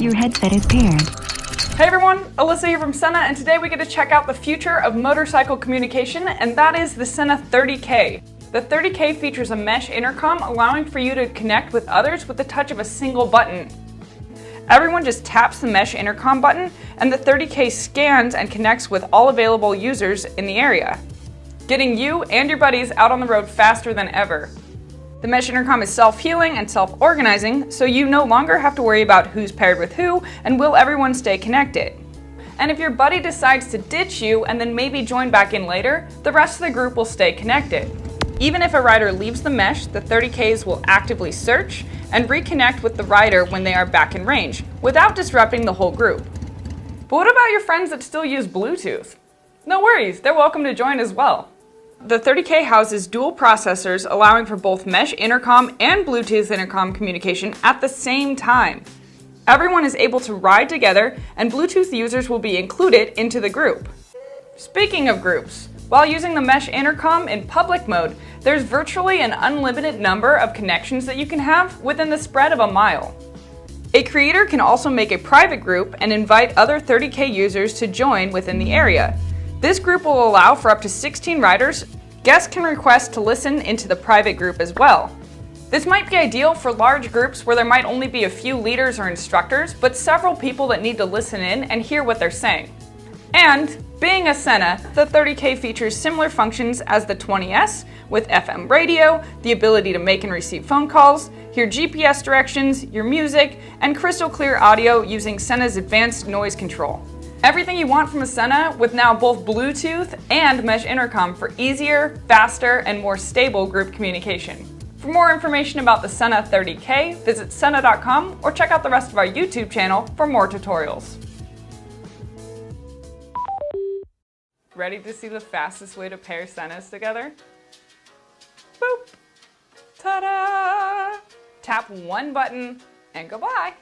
Your headset is paired. Hey everyone, Alyssa here from Senna, and today we get to check out the future of motorcycle communication, and that is the Senna 30K. The 30K features a mesh intercom allowing for you to connect with others with the touch of a single button. Everyone just taps the mesh intercom button, and the 30K scans and connects with all available users in the area, getting you and your buddies out on the road faster than ever. The mesh intercom is self-healing and self-organizing, so you no longer have to worry about who's paired with who and will everyone stay connected. And if your buddy decides to ditch you and then maybe join back in later, the rest of the group will stay connected. Even if a rider leaves the mesh, the 30Ks will actively search and reconnect with the rider when they are back in range, without disrupting the whole group. But what about your friends that still use Bluetooth? No worries, they're welcome to join as well. The 30K houses dual processors allowing for both mesh intercom and Bluetooth intercom communication at the same time. Everyone is able to ride together and Bluetooth users will be included into the group. Speaking of groups, while using the mesh intercom in public mode, there's virtually an unlimited number of connections that you can have within the spread of a mile. A creator can also make a private group and invite other 30K users to join within the area. This group will allow for up to 16 riders. Guests can request to listen into the private group as well. This might be ideal for large groups where there might only be a few leaders or instructors, but several people that need to listen in and hear what they're saying. And being a Senna, the 30K features similar functions as the 20S with FM radio, the ability to make and receive phone calls, hear GPS directions, your music, and crystal clear audio using Senna's advanced noise control. Everything you want from a with now both Bluetooth and mesh intercom for easier, faster, and more stable group communication. For more information about the Senna 30K, visit Senna.com or check out the rest of our YouTube channel for more tutorials. Ready to see the fastest way to pair Sennas together? Boop! Ta-da! Tap one button and goodbye.